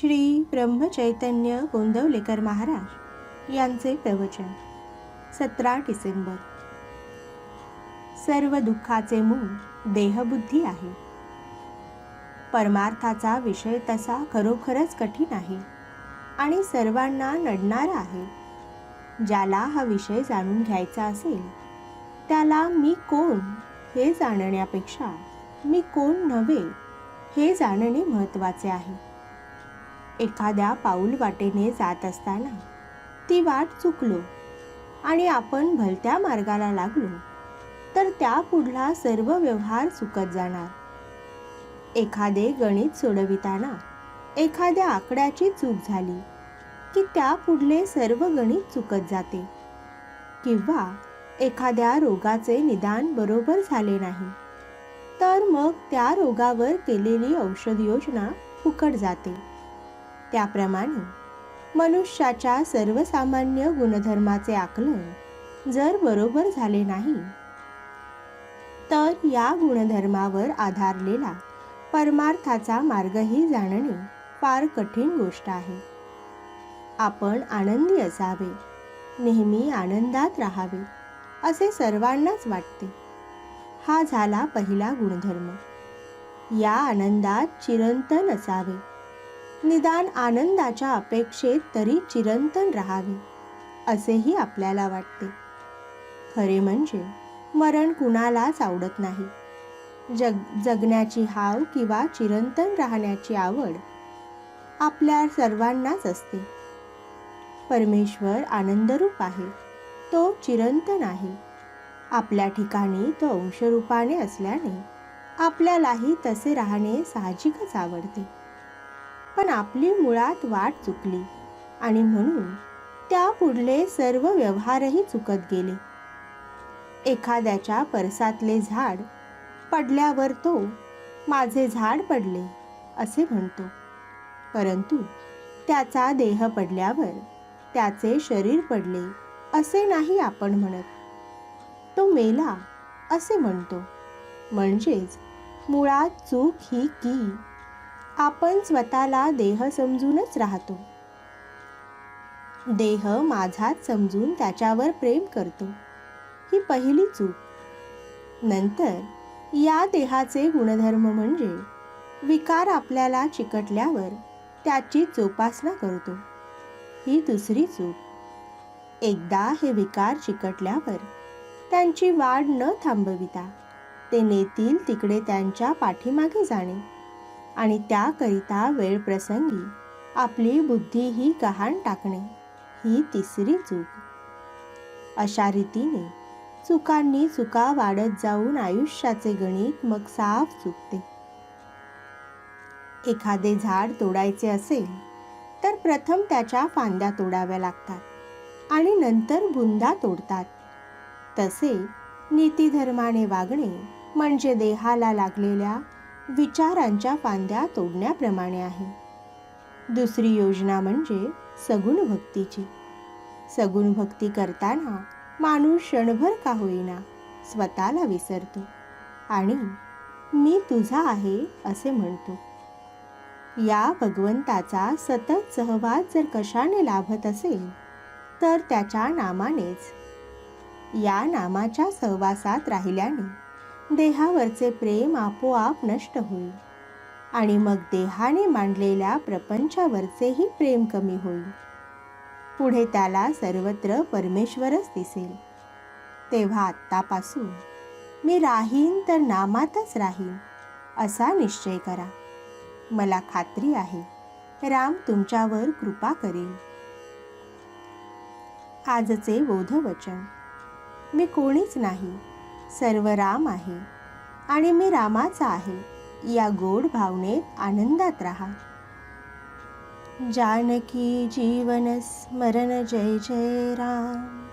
श्री ब्रह्मचैतन्य गोंदवलेकर महाराज यांचे प्रवचन. सतरा डिसेंबर. सर्व दुःखाचे मूळ देहबुद्धी आहे. परमार्थाचा विषय तसा खरोखरच कठीण आहे आणि सर्वांना नडणारा आहे. ज्याला हा विषय जाणून घ्यायचा असेल त्याला मी कोण हे जाणण्यापेक्षा मी कोण नव्हे हे जाणणे महत्त्वाचे आहे. एखाद्या पाऊल वाटेने जात असताना ती वाट चुकलो आणि आपण भलत्या मार्गाला लागलो तर त्या पुढला सर्व व्यवहार चुकत जाणार. एखादे गणित सोडविताना एखाद्या आकड्याची चूक झाली की त्या पुढले सर्व गणित चुकत जाते किंवा एखाद्या रोगाचे निदान बरोबर झाले नाही तर मग त्या रोगावर केलेली औषध योजना फुकट जाते. त्याप्रमाणे मनुष्याच्या सर्वसामान्य गुणधर्माचे आकलन जर बरोबर झाले नाही तर या गुणधर्मावर आधारलेला परमार्थाचा मार्गही जाणणे फार कठीण गोष्ट आहे. आपण आनंदी असावे नेहमी आनंदात राहावे असे सर्वांनाच वाटते. हा झाला पहिला गुणधर्म. या आनंदात चिरंतन असावे. निदान आनंदाच्या अपेक्षेत तरी चिरंतन राहावे असेही आपल्याला वाटते. खरे म्हणजे मरण कुणालाच आवडत नाही. जग जगण्याची हाव किंवा चिरंतन राहण्याची आवड आपल्या सर्वांनाच असते. परमेश्वर आनंदरूप आहे तो चिरंतन आहे. आपल्या ठिकाणी तो अंशरूपाने असल्याने आपल्यालाही तसे राहणे साहजिकच आवडते. पण आपली मुळात वाट चुकली. आणि म्हणून त्या पुढले सर्व व्यवहारही चुकत गेले. एखाद्याच्या परसातले झाड पडल्यावर तो माझे झाड पडले असे म्हणतो. परंतु त्याचा देह पडल्यावर त्याचे शरीर पडले असे नाही आपण म्हणत. तो मेला असे म्हणतो. म्हणजेच मुळात चूक ही की आपण स्वतःला देह समजूनच राहतो. देह माझाच समजून त्याच्यावर प्रेम करतो. ही पहिली चूक. नंतर या देहाचे गुणधर्म म्हणजे विकार आपल्याला चिकटल्यावर त्याची जोपासना करतो. ही दुसरी चूक. एकदा हे विकार चिकटल्यावर त्यांची वाढ न थांबविता ते नेतील तिकडे त्यांच्या पाठीमागे जाणे. आणि त्याकरिता वेळ प्रसंगी आपली बुद्धी ही गहाण टाकणे ही तिसरी चूक. अशा रीतीने चुकांनी चुका वाढत जाऊन आयुष्याचे गणित मग साफ चुकते. एखादे झाड तोडायचे असेल तर प्रथम त्याच्या फांद्या तोडाव्या लागतात आणि नंतर बुंदा तोडतात. तसे नीतीधर्माने वागणे म्हणजे देहाला लागलेल्या विचारांच्या फांद्या तोडण्याप्रमाणे आहे. दुसरी योजना म्हणजे सगुण भक्तीची. सगुण भक्ती करताना माणूस क्षणभर का होईना स्वतःला विसरतो आणि मी तुझा आहे असे म्हणतो. या भगवंताचा सतत सहवास जर कशाने लाभत असेल तर त्याच्या नामानेच. या नामाच्या सहवासात राहिल्याने देहावरचे प्रेम आपोआप नष्ट होईल आणि मग देहाने मांडलेल्या प्रपंचावरचेही प्रेम कमी होईल. पुढे त्याला सर्वत्र परमेश्वरच दिसेल. तेव्हा आत्तापासून मी राहीन तर नामातच राहीन असा निश्चय करा. मला खात्री आहे राम तुमच्यावर कृपा करेल. आजचे बोधवचन. मी कोणीच नाही सर्व राम आहे आणि मी रामाचा आहे. या गोड भावनेत आनंदात राहा. जानकी जीवन स्मरण जय जय राम.